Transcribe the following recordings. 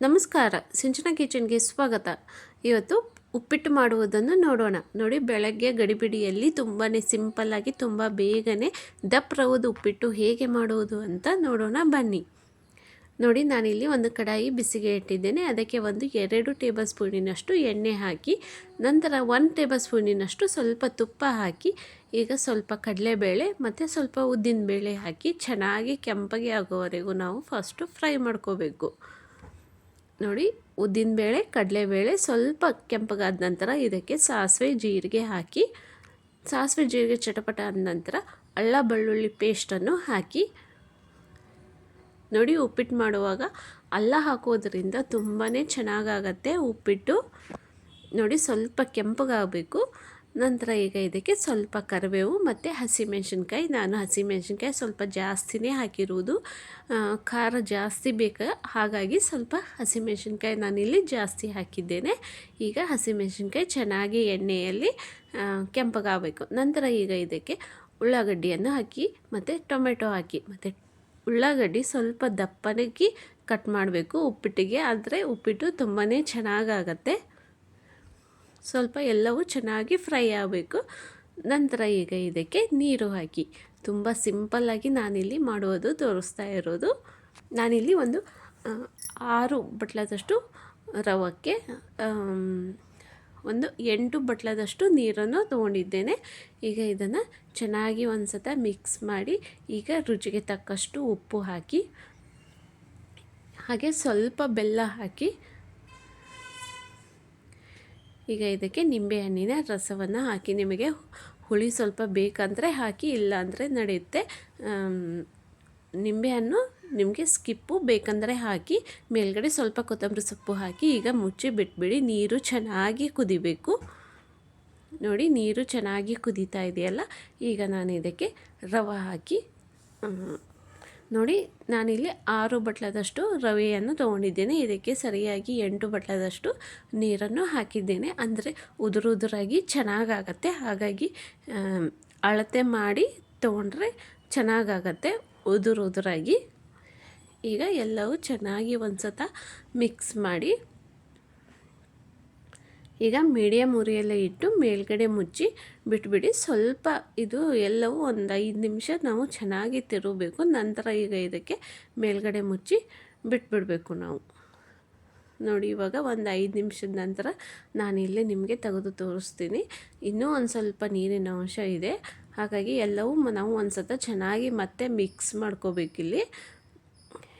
ನಮಸ್ಕಾರ. ಸಿಂಚನ ಕಿಚನ್ಗೆ ಸ್ವಾಗತ. ಇವತ್ತು ಉಪ್ಪಿಟ್ಟು ಮಾಡುವುದನ್ನು ನೋಡೋಣ. ನೋಡಿ, ಬೆಳಗ್ಗೆ ಗಡಿಬಿಡಿಯಲ್ಲಿ ತುಂಬಾ ಸಿಂಪಲ್ಲಾಗಿ ತುಂಬ ಬೇಗನೆ ದಪ್ಪ ರವದ ಉಪ್ಪಿಟ್ಟು ಹೇಗೆ ಮಾಡುವುದು ಅಂತ ನೋಡೋಣ ಬನ್ನಿ. ನೋಡಿ, ನಾನಿಲ್ಲಿ ಒಂದು ಕಡಾಯಿ ಬಿಸಿಗೆ ಇಟ್ಟಿದ್ದೇನೆ. ಅದಕ್ಕೆ ಒಂದು ಎರಡು ಟೇಬಲ್ ಸ್ಪೂನಿನಷ್ಟು ಎಣ್ಣೆ ಹಾಕಿ, ನಂತರ ಒಂದು ಟೇಬಲ್ ಸ್ಪೂನಿನಷ್ಟು ಸ್ವಲ್ಪ ತುಪ್ಪ ಹಾಕಿ, ಈಗ ಸ್ವಲ್ಪ ಕಡಲೆಬೇಳೆ ಮತ್ತು ಸ್ವಲ್ಪ ಉದ್ದಿನಬೇಳೆ ಹಾಕಿ, ಚೆನ್ನಾಗಿ ಕೆಂಪಗೆ ಆಗೋವರೆಗೂ ನಾವು ಫಸ್ಟು ಫ್ರೈ ಮಾಡ್ಕೋಬೇಕು. ನೋಡಿ ಉದ್ದಿನಬೇಳೆ ಕಡಲೆಬೇಳೆ ಸ್ವಲ್ಪ ಕೆಂಪಗಾದ ನಂತರ ಇದಕ್ಕೆ ಸಾಸಿವೆ ಜೀರಿಗೆ ಹಾಕಿ, ಸಾಸಿವೆ ಜೀರಿಗೆ ಚಟಪಟ ಆದ ನಂತರ ಅಳ್ಳ ಬೆಳ್ಳುಳ್ಳಿ ಪೇಸ್ಟನ್ನು ಹಾಕಿ, ನೋಡಿ ಉಪ್ಪಿಟ್ಟು ಮಾಡುವಾಗ ಅಲ್ಲ ಹಾಕೋದ್ರಿಂದ ತುಂಬಾ ಚೆನ್ನಾಗಾಗತ್ತೆ ಉಪ್ಪಿಟ್ಟು. ನೋಡಿ ಸ್ವಲ್ಪ ಕೆಂಪಗಾಗಬೇಕು. ನಂತರ ಈಗ ಇದಕ್ಕೆ ಸ್ವಲ್ಪ ಕರಿಬೇವು ಮತ್ತು ಹಸಿಮೆಣ್ಸಿನ್ಕಾಯಿ. ನಾನು ಹಸಿಮೆಣ್ಸಿನ್ಕಾಯಿ ಸ್ವಲ್ಪ ಜಾಸ್ತಿನೇ ಹಾಕಿರುವುದು ಖಾರ ಜಾಸ್ತಿ ಬೇಕು. ಹಾಗಾಗಿ ಸ್ವಲ್ಪ ಹಸಿಮೆಣ್ಸಿನ್ಕಾಯಿ ನಾನಿಲ್ಲಿ ಜಾಸ್ತಿ ಹಾಕಿದ್ದೇನೆ. ಈಗ ಹಸಿಮೆಣ್ಸಿನ್ಕಾಯಿ ಚೆನ್ನಾಗಿ ಎಣ್ಣೆಯಲ್ಲಿ ಕೆಂಪಗಾಗಬೇಕು. ನಂತರ ಈಗ ಇದಕ್ಕೆ ಉಳ್ಳಾಗಡ್ಡಿಯನ್ನು ಹಾಕಿ ಮತ್ತು ಟೊಮೆಟೊ ಹಾಕಿ. ಮತ್ತು ಉಳ್ಳಾಗಡ್ಡಿ ಸ್ವಲ್ಪ ದಪ್ಪನಿಗೆ ಕಟ್ ಮಾಡಬೇಕು ಉಪ್ಪಿಟ್ಟಿಗೆ. ಆದರೆ ಉಪ್ಪಿಟ್ಟು ತುಂಬಾ ಚೆನ್ನಾಗಾಗತ್ತೆ. ಸ್ವಲ್ಪ ಎಲ್ಲವೂ ಚೆನ್ನಾಗಿ ಫ್ರೈ ಆಗಬೇಕು. ನಂತರ ಈಗ ಇದಕ್ಕೆ ನೀರು ಹಾಕಿ. ತುಂಬ ಸಿಂಪಲ್ಲಾಗಿ ನಾನಿಲ್ಲಿ ಮಾಡುವುದು, ತೋರಿಸ್ತಾ ಇರೋದು. ನಾನಿಲ್ಲಿ ಒಂದು ಆರು ಬಟ್ಲದಷ್ಟು ರವಕ್ಕೆ ಒಂದು ಎಂಟು ಬಟ್ಲದಷ್ಟು ನೀರನ್ನು ತೊಗೊಂಡಿದ್ದೇನೆ. ಈಗ ಇದನ್ನು ಚೆನ್ನಾಗಿ ಒಂದು ಸತ ಮಿಕ್ಸ್ ಮಾಡಿ ಈಗ ರುಚಿಗೆ ತಕ್ಕಷ್ಟು ಉಪ್ಪು ಹಾಕಿ, ಹಾಗೆ ಸ್ವಲ್ಪ ಬೆಲ್ಲ ಹಾಕಿ ಈಗ ಇದಕ್ಕೆ ನಿಂಬೆಹಣ್ಣಿನ ರಸವನ್ನು ಹಾಕಿ, ನಿಮಗೆ ಹುಳಿ ಸ್ವಲ್ಪ ಬೇಕಂದರೆ ಹಾಕಿ ಇಲ್ಲ ಅಂದರೆ ನಡೆಯುತ್ತೆ ನಿಂಬೆಹಣ್ಣು ನಿಮಗೆ ಸ್ಕಿಪ್ಪು ಬೇಕಂದರೆ ಹಾಕಿ, ಮೇಲ್ಗಡೆ ಸ್ವಲ್ಪ ಕೊತ್ತಂಬರಿ ಸೊಪ್ಪು ಹಾಕಿ, ಈಗ ಮುಚ್ಚಿ ಬಿಟ್ಬಿಡಿ. ನೀರು ಚೆನ್ನಾಗಿ ಕುದಿಬೇಕು. ನೋಡಿ, ನೀರು ಚೆನ್ನಾಗಿ ಕುದೀತಾ ಇದೆಯಲ್ಲ? ಈಗ ನಾನು ಇದಕ್ಕೆ ರವೆ ಹಾಕಿ ನೋಡಿ, ನಾನಿಲ್ಲಿ ಆರು ಬಟ್ಲದಷ್ಟು ರವೆಯನ್ನು ತೊಗೊಂಡಿದ್ದೇನೆ. ಇದಕ್ಕೆ ಸರಿಯಾಗಿ ಎಂಟು ಬಟ್ಲದಷ್ಟು ನೀರನ್ನು ಹಾಕಿದ್ದೇನೆ. ಅಂದರೆ ಉದುರುದುರಾಗಿ ಚೆನ್ನಾಗಾಗತ್ತೆ. ಹಾಗಾಗಿ ಅಳತೆ ಮಾಡಿ ತೊಗೊಂಡ್ರೆ ಚೆನ್ನಾಗಾಗತ್ತೆ. ಉದುರು ಉದುರಾಗಿ. ಈಗ ಎಲ್ಲವೂ ಚೆನ್ನಾಗಿ ಒಂದು ಸತ ಮಿಕ್ಸ್ ಮಾಡಿ ಈಗ ಮೀಡಿಯಮ್ ಉರಿಯಲ್ಲೇ ಇಟ್ಟು ಮೇಲ್ಗಡೆ ಮುಚ್ಚಿ ಬಿಟ್ಬಿಡಿ. ಸ್ವಲ್ಪ ಇದು ಎಲ್ಲವೂ ಒಂದು ಐದು ನಿಮಿಷ ನಾವು ಚೆನ್ನಾಗಿ ತಿರುಗಬೇಕು. ನಂತರ ಈಗ ಇದಕ್ಕೆ ಮೇಲ್ಗಡೆ ಮುಚ್ಚಿ ಬಿಟ್ಬಿಡಬೇಕು ನಾವು. ನೋಡಿ, ಇವಾಗ ಒಂದು ಐದು ನಿಮಿಷದ ನಂತರ ನಾನು ಇಲ್ಲೇ ನಿಮಗೆ ತೆಗೆದು ತೋರಿಸ್ತೀನಿ. ಇನ್ನೂ ಒಂದು ಸ್ವಲ್ಪ ನೀರಿನ ಅಂಶ ಇದೆ. ಹಾಗಾಗಿ ಎಲ್ಲವೂ ನಾವು ಒಂದು ಸತ ಚೆನ್ನಾಗಿ ಮತ್ತೆ ಮಿಕ್ಸ್ ಮಾಡ್ಕೋಬೇಕಿಲ್ಲಿ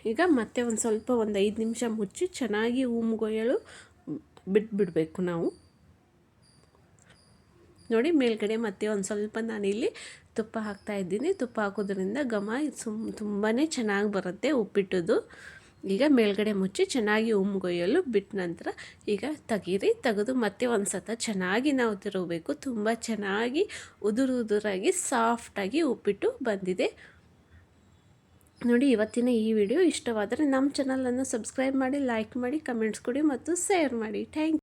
ಈಗ ಮತ್ತೆ ಒಂದು ಸ್ವಲ್ಪ ಒಂದು ಐದು ನಿಮಿಷ ಮುಚ್ಚಿ ಚೆನ್ನಾಗಿ ಉಮ್ಗೊಯ್ಯಲು ಬಿಟ್ಬಿಡಬೇಕು ನಾವು. ನೋಡಿ, ಮೇಲ್ಗಡೆ ಮತ್ತೆ ಒಂದು ಸ್ವಲ್ಪ ನಾನಿಲ್ಲಿ ತುಪ್ಪ ಹಾಕ್ತಾ ಇದ್ದೀನಿ. ತುಪ್ಪ ಹಾಕೋದ್ರಿಂದ ಘಮ ಸುಮ್ ತುಂಬಾ ಚೆನ್ನಾಗಿ ಬರುತ್ತೆ ಉಪ್ಪಿಟ್ಟದು ಈಗ ಮೇಲ್ಗಡೆ ಮುಚ್ಚಿ ಚೆನ್ನಾಗಿ ಉಮ್ಗೊಯ್ಯಲು ಬಿಟ್ಟ ನಂತರ ಈಗ ತೆಗೀರಿ. ತೆಗೆದು ಮತ್ತೆ ಒಂದು ಸತ ಚೆನ್ನಾಗಿ ನಾವು ತಿರುಗಬೇಕು. ತುಂಬ ಚೆನ್ನಾಗಿ ಉದುರು ಉದುರಾಗಿ ಸಾಫ್ಟಾಗಿ ಉಪ್ಪಿಟ್ಟು ಬಂದಿದೆ. ನೋಡಿ ಇವತ್ತಿನ ಈ ವಿಡಿಯೋ ಇಷ್ಟವಾದರೆ ನಮ್ಮ ಚಾನಲನ್ನು ಸಬ್ಸ್ಕ್ರೈಬ್ ಮಾಡಿ ಲೈಕ್ ಮಾಡಿ ಕಮೆಂಟ್ಸ್ ಕೊಡಿ ಮತ್ತು ಶೇರ್ ಮಾಡಿ. ಥ್ಯಾಂಕ್